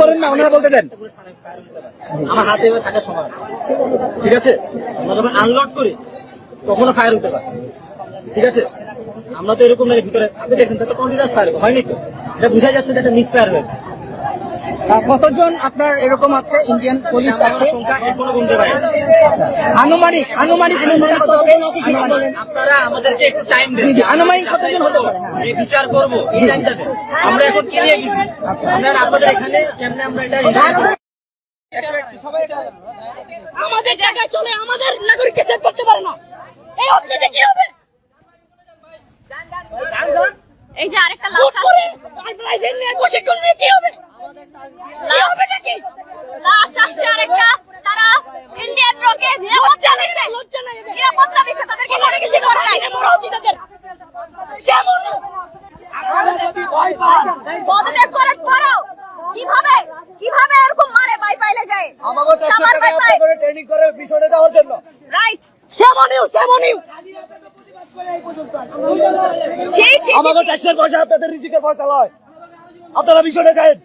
করেন না ওনারা বলতে দেন। আমার হাতে থাকার সময় ঠিক আছে? আমরা যখন আনলোড করি তখনও ফায়ার হতে পারে। ঠিক আছে? আমরা তো এরকম নাকি ভিতরে আপনি দেখছেন তো কন্টিনিউস ফায়ার হয়নি তো? এটা বোঝা যাচ্ছে যে একটা মিস ফায়ার হয়েছে। কতজন আপনার এরকম আছে? ইন্ডিয়ান পুলিশ আছে? সংখ্যা এখনও আনুমানিক আনুমানিক আনুমানিক কতজন আপনারা আমাদেরকে একটু টাইম দেন। জি, জি, আনুমানিক কতজন হতে পারে? বিচার করব এই টাইমটা আমরা এখন কি নিয়ে গেছি? আচ্ছা। আপনাদের এখানে কেমনে আমরা এটা আমাদের জায়গায় চলে আমাদের নাগরিককে সেভ করতে পারে না। এই অস্ত্রটা কি হবে? এই যে আরেকটা লাশ আসছে। প্রশিক্ষণ নিয়ে কি হবে? লাশ হবে নাকি লাশ আসছে আরেকটা। তারা ইন্ডিয়ান রোকে নিরাপত্তা দিছে। লজ্জা নাই এদের। নিরাপত্তা দিছে তাদেরকে কোনো কিছু করে নাই এখানে মরা উচিত এদের। সেমন পদত্যাগ করার পরও কীভাবে কীভাবে এরকম মারে বাই পাইলে যায়? Summer by pi. ট্রেনিং করে পিছনে যাওয়ার জন্য। রাইট। ট্যাক্সের পয়সা আপনাদের রিজিকের পয়সা লয়। আপনারা পিছনে যান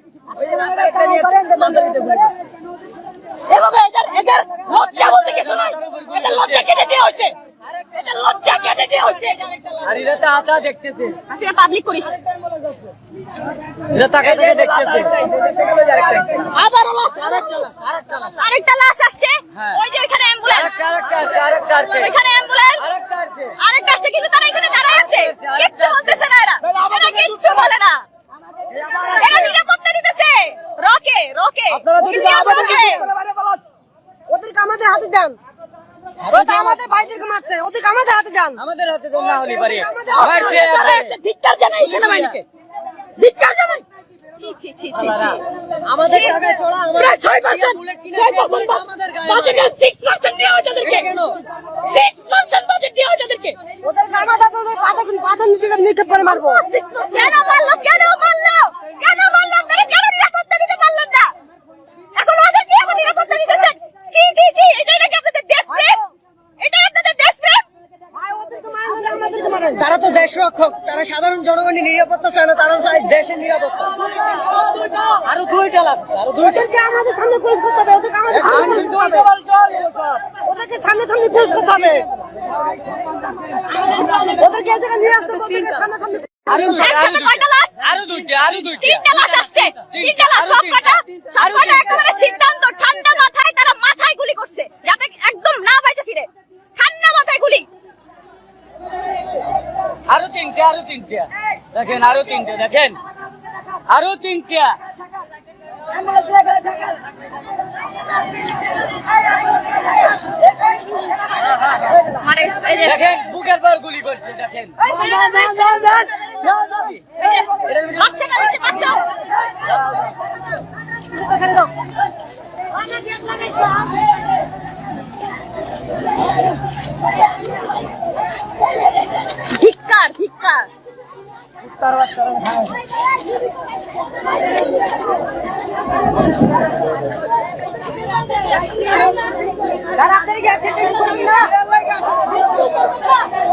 এভাবে এদের এদের লজ্জা বলতে কিছু নাই। এদের লজ্জা কেটে দেওয়া হয়েছে। এদের লজ্জা কেটে দেওয়া হয়েছে। আর এরা তো আটা দেখতেছে। আসলে পাবলিক করিস। এরা তাকে তাকে দেখতেছে। আবারও লাশ আরেকটা লাশ আসছে। ওই যে এখানে অ্যাম্বুলেন্স ওইখানে অ্যাম্বুলেন্স আরেকটা আসছে। কিন্তু তারা এখানে দাঁড়ায় আছে। কিচ্ছু বলতেছে না এরা। এরা কিচ্ছু বলে না। রকে ওদেরকে আমাদের হাতে দেন। আমাদের ভাইদেরকে মারছে। ওদেরকে আমাদের হাতে দেন। আমাদের হাতে তো না হলে পারে। ধিক্কার জানাই সেনাবাহিনীকে। ধিক্কার জানাই ছি ছি ছি ছি ছি। আমাদের প্রায় ছয় পার্সেন্ট ছয় পার্সেন্ট বাজেটে সিক্স পার্সেন্ট দেওয়া হয় তাদেরকে সিক্স পার্সেন্ট বাজেট দেওয়া হয় তাদেরকে ওদেরকে আমাদের হাতে ওদের পাতা পাতা নিতে নিক্ষেপ করে মারবো। কেন মারলো? কেন মারলো? কেন মারলো? আপনারা কেন নিরাপত্তা দিতে পারলেন না এখন ওদের কি আবার নিরাপত্তা দিতেছেন ছি ছি ছি এটাই নাকি আপনাদের দেশপ্রেম এটাই আপনাদের দেশপ্রেম ভাই ওদেরকে মারেন না, আমাদেরকে মারেন তারা তো দেশ রক্ষক তারা সাধারণ জনগণের নিরাপত্তা চায় না তারা চায় দেশের নিরাপত্তা। আরও দুইটা লাগবে আরও দুইটা। আমাদের সামনে পুলিশ করতে হবে ওদেরকে আমাদের সামনে পুলিশ করতে হবে। ওদেরকে সামনে সামনে পুলিশ করতে হবে। ওদেরকে এই জায়গায় নিয়ে আসতে হবে ওদেরকে সামনে সামনে একসাথে কয়টা আরও দুইটা আরও দুইটা তিনটা লাশ আসছে। তিনটা লাশ সব কটা সব কটা একেবারে সিদ্ধান্ত ঠান্ডা মাথায় তারা মাথায় গুলি করছে যাতে একদম না বাইচে ফিরে ঠান্ডা মাথায় গুলি আরও তিনটা আরও তিনটা। দেখেন আরও তিনটা দেখেন। আরও তিনটা। দেখেন বুকের পর গুলি করছে দেখেন। বাচ্চা বাচ্চা ধিক্কার ধিক্কার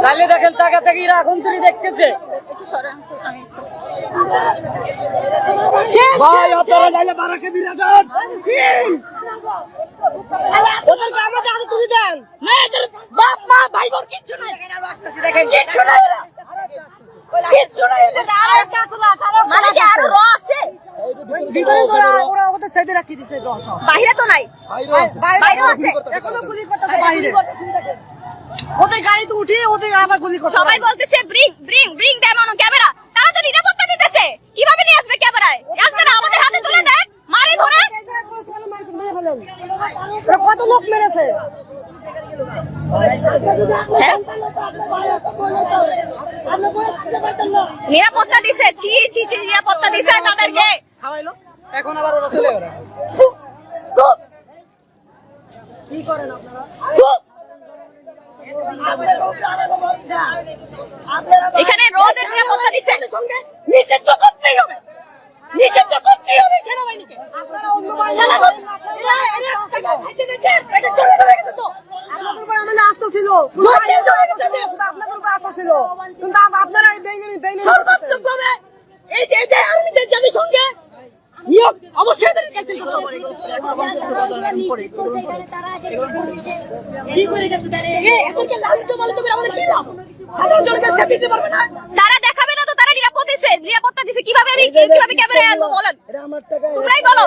তাহলে দেখেন টাকা থেকে এখন তুই দেখতেছে। একটু সরেন তো আমি ভাই আপনারা যাইলে বারাকে দিয়ে যান। ওদেরকে আমাদের হাতে তুলে দেন। না বাপ মা ভাই বোন কিচ্ছু নাই। দেখেন কিচ্ছু নাই এরা। কিচ্ছু নাই এদের। আরেকটা আছে লাশ, আরেকটা মানে যে আরও র আছে। ভিতরে ওরা ওরা ওদের সাইডে রাখিয়ে দিছে সব। বাইরে তো নাই। বাইরে আছে। এখনও গুলি করতেছে বাইরে। ওদের গাড়িতে উঠিয়ে ওদের আবার গুলি করছে সবাই বলতেছে bring bring bring damn on camera তারা তো নিরাপত্তা দিতেছে কীভাবে নিয়ে আসবে ক্যামেরায় আসবে না আমাদের হাতে তুলে দেয় মারে ধরে ওরা কত লোক মেরেছে হ্যাঁ? নিরাপত্তা দিছে ছি ছি ছি নিরাপত্তা দিছে তাদেরকে খাওয়াইলো এখন আবার ওরা চলে গেল কি করেন আপনারা এখানে রোজের নিরাপত্তা দিছে সঙ্গে নিষিদ্ধ করতেই হবে নিষিদ্ধ করতেই হবে সেনাবাহিনীকে তো। আপনাদের উপর আমাদের আস্থা ছিল আপনাদের উপর আস্থা ছিল কিন্তু আপনারা এই করতেছেন। সর্বাত্মকভাবে এই যে যে আর্মিদের জাতিসংঘে নিয়োগ অবশ্যই সেদের ক্যান্সেল করতে হবে। কি করে গেছে তারে এ এদেরকে লালিত পালিত করে আমাদের কি লাভ? সাধারণ জনগণ সেফ দিতে পারবে না। তারা দেখাবে না তো তারা নিরাপদ দিছে। নিরাপত্তা দিছে। কীভাবে আমি কীভাবে ক্যামেরায় আনব বলেন? তোমরাই বলো।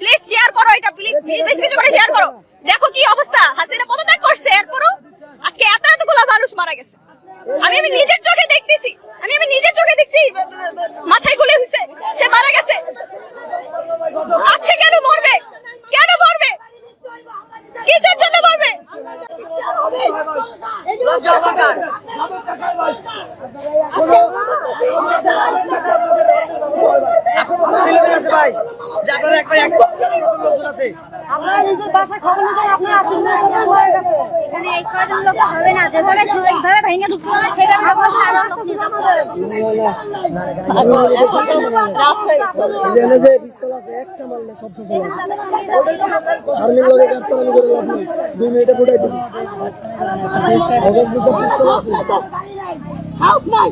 প্লিজ শেয়ার করো এটা প্লিজ বেশি বেশি করে শেয়ার করো। দেখো কি অবস্থা। হাসিনা পদত্যাগ করছে এরপরও আজকে এত এতগুলো মানুষ মারা গেছে। আমি আমি নিজের চোখে দেখতেছি। আমি আমি নিজের চোখে দেখছি। মাথায় গুলি হয়েছে সে মারা গেছে আচ্ছা কেন মরবে কেন মরবে কিসের জন্য মরবে আপনারা নিজের বাসায় খবর নিতে আপনার আত্মীয় হয়ে গেছে। এখানে এই ছয়জন লোক হবে না যেভাবে এইভাবে ভেঙে ঢুকছে না সেটা আমরা আরও লোক নিতে হবে। রাত হয়ে গেছে। সাহস নাই।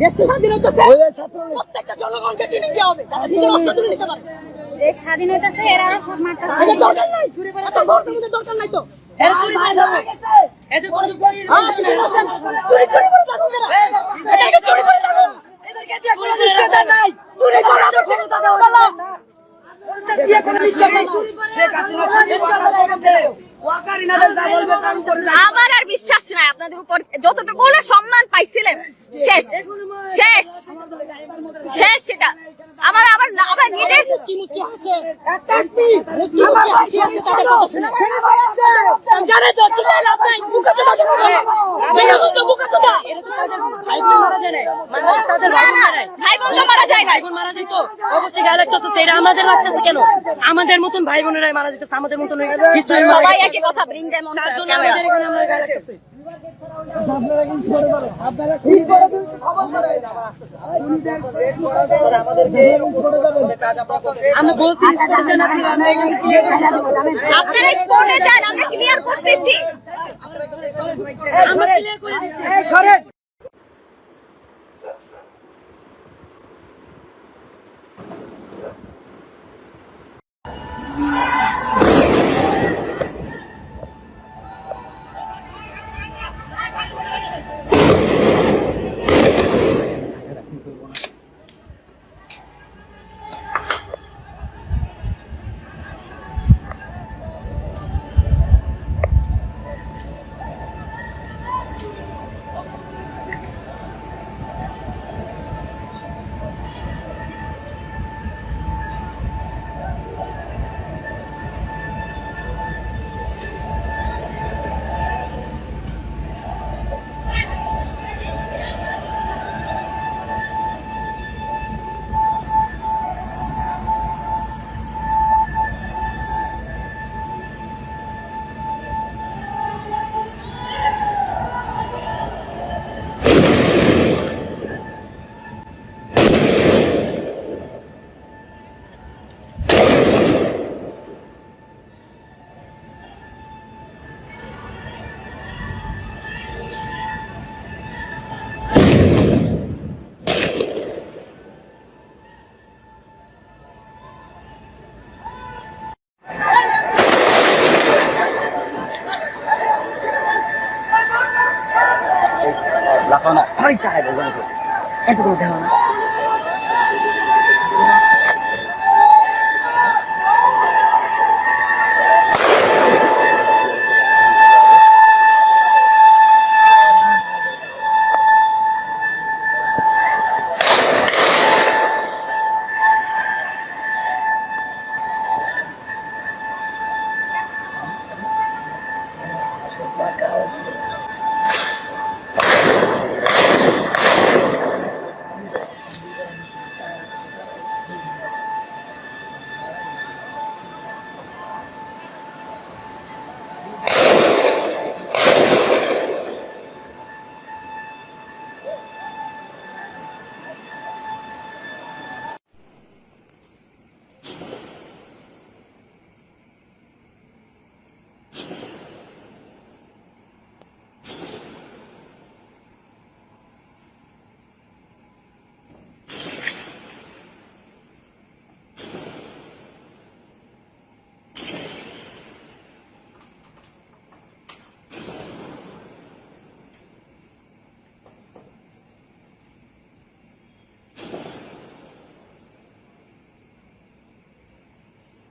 দেশ স্বাধীন হইতেছে প্রত্যেকটা জনগণকে ট্রেনিং দেওয়া হবে। যাতে নিজের অস্ত্র তুলে নিতে পারে দেশ স্বাধীন হইতেছে এরা সব মারতে দরকার নাই। এত ভোট দরকার নাই তো। এদের চুরি করে যাবে এদের বড় চুরি চুরি চুরি করে থাকো এদেরকে চুরি করে থাকো এদেরকে দিয়ে কোনো নিশ্চয়তা নাই। চুরি করে আছে ক্ষমতা দেওয়া না দিয়ে কোনো নিশ্চয়তা নাই। শেখ হাসিনা ওয়াকারিনাদের যা বলবে তার উপরে আমার আর বিশ্বাস নাই আপনাদের উপর। যতটুকু সম্মান পাইছিলেন। শেষ। শেষ। শেষ সেটা আমার আমার আমার মুসকি মুসকি হাসে একটা কি মুসকি মুসকি হাসি হাসে তাদের কথা শুনে। জানে তো চিল্লাই লাভ নাই। মুখে তো তো মুখে তো ভাই বোন মারা যায় না মানে তাদের ভাই বোন তো মারা যায় না ভাই বোন মারা যেত অবশ্যই গায়ে লাগতো তো সেটা আমাদের লাগতেছে কেন? আমাদের মতন ভাই বোনেরাই মারা যেতেছে আমাদের মতন সবাই একই কথা ব্রিং দেম অন তার জন্য ক্যামেরা আমাদের এখানে আমরা আমি বলছি আপনারা স্পোর্টে যান আমরা ক্লিয়ার করতেছি। আমরা ক্লিয়ার করে দিচ্ছি। udah. Like I